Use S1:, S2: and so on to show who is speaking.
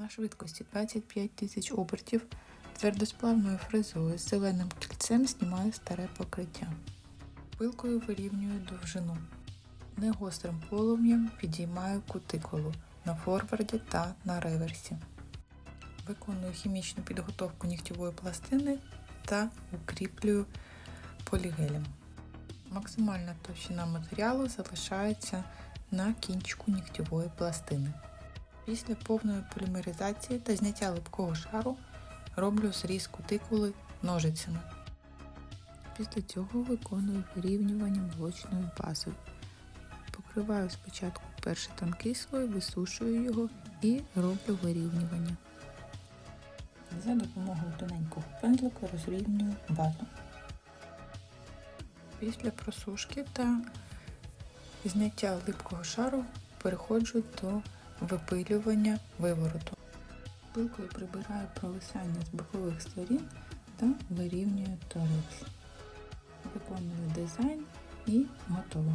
S1: На швидкості 25 тисяч обертів твердосплавною фрезою з зеленим кільцем знімаю старе покриття. Пилкою вирівнюю довжину. Негострим полум'ям підіймаю кутикулу на форварді та на реверсі. Виконую хімічну підготовку нігтєвої пластини та укріплюю полігелем. Максимальна товщина матеріалу залишається на кінчику нігтєвої пластини. Після повної полімеризації та зняття липкого шару роблю зріз кутикули ножицями. Після цього виконую вирівнювання молочною базою. Покриваю спочатку перший тонкий слой, висушую його і роблю вирівнювання. За допомогою тоненького пензлика розрівнюю базу. Після просушки та зняття липкого шару переходжу до випилювання вивороту. Пилкою прибираю провисання з бокових сторін та вирівнюю торець. Виконую дизайн і готово.